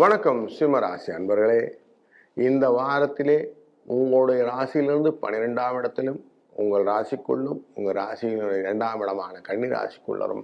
வணக்கம் சிம்மராசி அன்பர்களே. இந்த வாரத்திலே உங்களுடைய ராசியிலிருந்து பன்னிரெண்டாம் இடத்திலும் உங்கள் ராசிக்குள்ளும் உங்கள் ராசியினுடைய இரண்டாம் இடமான கன்னி ராசிக்குள்ளரும்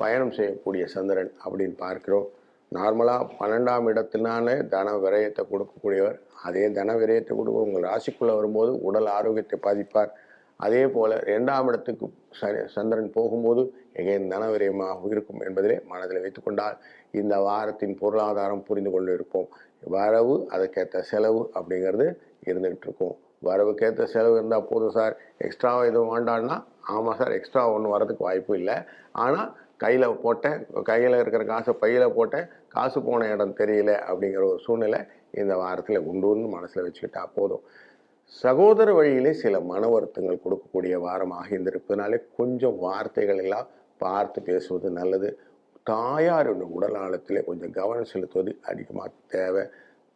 பயணம் செய்யக்கூடிய சந்திரன் அப்படின்னு பார்க்கிறோம். நார்மலாக பன்னெண்டாம் இடத்தினாலே தன விரயத்தை கொடுக்கக்கூடியவர். அதே தன விரயத்தை கொடுக்க உங்கள் ராசிக்குள்ளே வரும்போது உடல் ஆரோக்கியத்தை பாதிப்பார். அதே போல் இரண்டாம் இடத்துக்கு சரி சந்திரன் போகும்போது எகைன் தனவிரயமாக இருக்கும் என்பதிலே மனதில் வைத்துக்கொண்டால் இந்த வாரத்தின் பொருளாதாரம் புரிந்து கொண்டு இருப்போம் வரவு அதுக்கேற்ற செலவு அப்படிங்கிறது இருந்துகிட்டு இருக்கும் வரவுக்கேற்ற செலவு இருந்தால் போதும் சார். எக்ஸ்ட்ரா எதுவும் வேண்டான்னா ஆமாம் சார் எக்ஸ்ட்ரா ஒன்றும் வரதுக்கு வாய்ப்பு இல்லை. ஆனால் கையில் போட்டேன் கையில் இருக்கிற காசை பையில் போட்டேன் காசு போன இடம் தெரியல அப்படிங்கிற ஒரு சூழ்நிலை இந்த வாரத்தில் உண்டுன்னு மனசில் வச்சுக்கிட்டா போதும். சகோதர வழியிலே சில மன வருத்தங்கள் கொடுக்கக்கூடிய வாரமாக இருந்திருப்பதனாலே கொஞ்சம் வார்த்தைகள் எல்லாம் பார்த்து பேசுவது நல்லது. தாயாருடைய உடல்நலத்திலே கொஞ்சம் கவனம் செலுத்துவது அதிகமாக தேவை.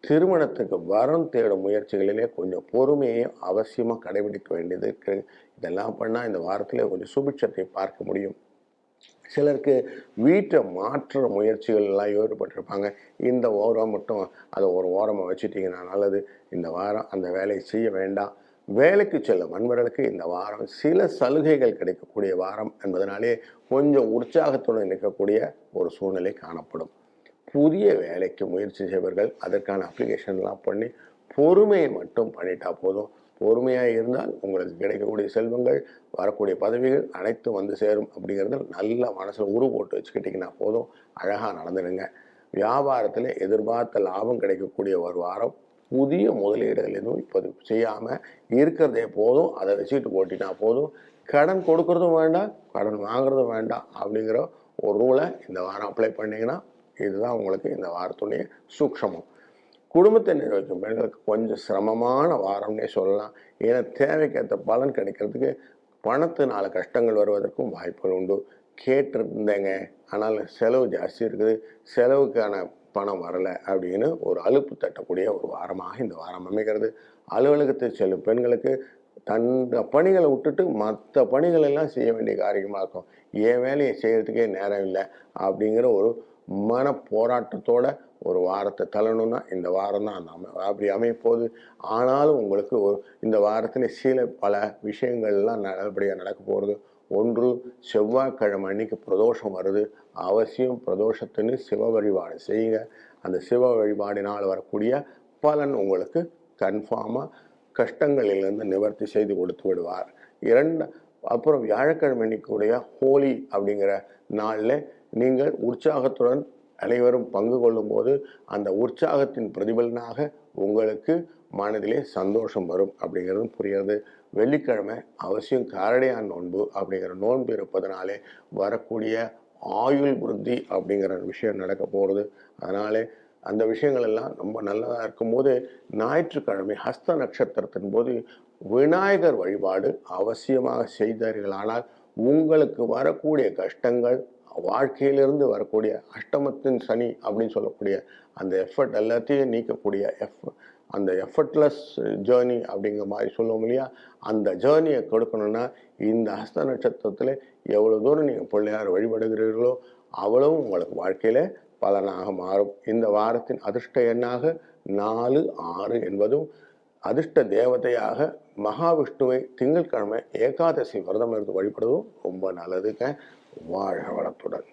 திருமணத்துக்கு வரம் தேடும் முயற்சிகளிலே கொஞ்சம் பொறுமையையும் அவசியமாக கடைபிடிக்க வேண்டியது இருக்கு. இதெல்லாம் பண்ணால் இந்த வாரத்தில் கொஞ்சம் சுபிட்சத்தை பார்க்க முடியும். சிலருக்கு வீட்டை மாற்றுற முயற்சிகள் எல்லாம் ஈடுபட்டிருப்பாங்க. இந்த ஓரம் மட்டும் அதை ஒரு ஓரமாக வச்சுட்டிங்கன்னா நல்லது. இந்த வாரம் அந்த வேலையை செய்ய வேண்டாம். வேலைக்கு செல்லும் வன்முறைகளுக்கு இந்த வாரம் சில சலுகைகள் கிடைக்கக்கூடிய வாரம் என்பதனாலே கொஞ்சம் உற்சாகத்துடன் நிற்கக்கூடிய ஒரு சூழ்நிலை காணப்படும். புதிய வேலைக்கு முயற்சி செய்வர்கள் அதற்கான அப்ளிகேஷன்லாம் பண்ணி பொறுமையை மட்டும் பண்ணிட்டா போதும். பொறுமையாக இருந்தால் உங்களுக்கு கிடைக்கக்கூடிய செல்வங்கள் வரக்கூடிய பதவிகள் அனைத்தும் வந்து சேரும் அப்படிங்கிறது நல்ல மனசில் உரு போட்டு வச்சுக்கிட்டிங்கன்னா போதும். அழகாக நடந்துடுங்க. வியாபாரத்தில் எதிர்பார்த்த லாபம் கிடைக்கக்கூடிய ஒரு வாரம் புதிய முதலீடுகள் எதுவும் இப்போது செய்யாமல் இருக்கிறதே போதும். அதை வச்சுக்கிட்டு போட்டினா போதும். கடன் கொடுக்கறதும் வேண்டாம் கடன் வாங்குறதும் வேண்டாம் அப்படிங்கிற ஒரு ரூலை இந்த வாரம் அப்ளை பண்ணிங்கன்னா இதுதான் உங்களுக்கு இந்த வாரத்துடைய சூக்ஷமம். குடும்பத்தை நிர்வகிக்கும் பெண்களுக்கு கொஞ்சம் சிரமமான வாரம்னே சொல்லலாம். ஏன்னா தேவைக்கேற்ற பலன் கிடைக்கிறதுக்கு பணத்தினால கஷ்டங்கள் வருவதற்கும் வாய்ப்புகள் உண்டு. கேட்டிருந்தேங்க. ஆனால் செலவு ஜாஸ்தி இருக்குது. செலவுக்கான பணம் வரலை அப்படின்னு ஒரு அலுப்பு தட்டக்கூடிய ஒரு வாரமாக இந்த வாரம் அமைகிறது. அலுவலகத்தில் செல்லும் பெண்களுக்கு தன் பணிகளை விட்டுட்டு மற்ற பணிகள் எல்லாம் செய்ய வேண்டிய காரியமாக இருக்கும். என் வேலையை செய்கிறதுக்கே நேரம் இல்லை அப்படிங்கிற ஒரு மன போராட்டத்தோட ஒரு வாரத்தை தள்ளணும்னா இந்த வாரம் தான் அந்த அமை அப்படி அமையப்போகுது. ஆனாலும் உங்களுக்கு ஒரு இந்த வாரத்தில் சில பல விஷயங்கள்லாம் நல்லபடியாக நடக்க போகிறது ஒன்று செவ்வாய்க்கிழமை அன்னைக்கு பிரதோஷம் வருது. அவசியம் பிரதோஷத்துன்னு சிவ வழிபாடு செய்யுங்க. அந்த சிவ வழிபாடினால் வரக்கூடிய பலன் உங்களுக்கு கன்ஃபார்மாக கஷ்டங்களிலிருந்து நிவர்த்தி செய்து கொடுத்து விடுவார். இரண்டு அப்புறம் வியாழக்கிழமை அன்னைக்குடைய ஹோலி அப்படிங்கிற நாளில் நீங்கள் உற்சாகத்துடன் அனைவரும் பங்கு கொள்ளும்போது அந்த உற்சாகத்தின் பிரதிபலனாக உங்களுக்கு மனதிலே சந்தோஷம் வரும் அப்படிங்கிறதும் புரிகிறது. வெள்ளிக்கிழமை அவசியம் காரடையான் நோன்பு அப்படிங்கிற நோன்பு இருப்பதனாலே வரக்கூடிய ஆயுள் விருத்தி அப்படிங்கிற விஷயம் நடக்க போகிறது. அதனாலே அந்த விஷயங்கள் எல்லாம் ரொம்ப நல்லதாக இருக்கும்போது ஞாயிற்றுக்கிழமை ஹஸ்த நட்சத்திரத்தின் போது விநாயகர் வழிபாடு அவசியமாக செய்தார்களானால் உங்களுக்கு வரக்கூடிய கஷ்டங்கள் வாழ்க்கையிலிருந்து வரக்கூடிய அஷ்டமத்தின் சனி அப்படின்னு சொல்லக்கூடிய அந்த எஃபர்ட் எல்லாத்தையும் நீக்கக்கூடிய எஃப் அந்த எஃபர்ட்லெஸ் ஜேர்னி அப்படிங்கிற மாதிரி சொல்லுவோம் இல்லையா? அந்த ஜேர்னியை கொடுக்கணும்னா இந்த ஹஸ்த நட்சத்திரத்தில் எவ்வளோ தூரம் நீங்கள் பிள்ளையார் வழிபடுகிறீர்களோ அவ்வளவும் உங்களுக்கு வாழ்க்கையில் பலனாக மாறும். இந்த வாரத்தின் அதிர்ஷ்ட எண்ணாக நாலு ஆறு என்பதும் அதிர்ஷ்ட தேவதையாக மகாவிஷ்ணுவை திங்கட்கிழமை ஏகாதசி விரதம் இருந்து வழிபடுவதும் ரொம்ப நல்லதுங்க. வாழ்க வளத்துடன்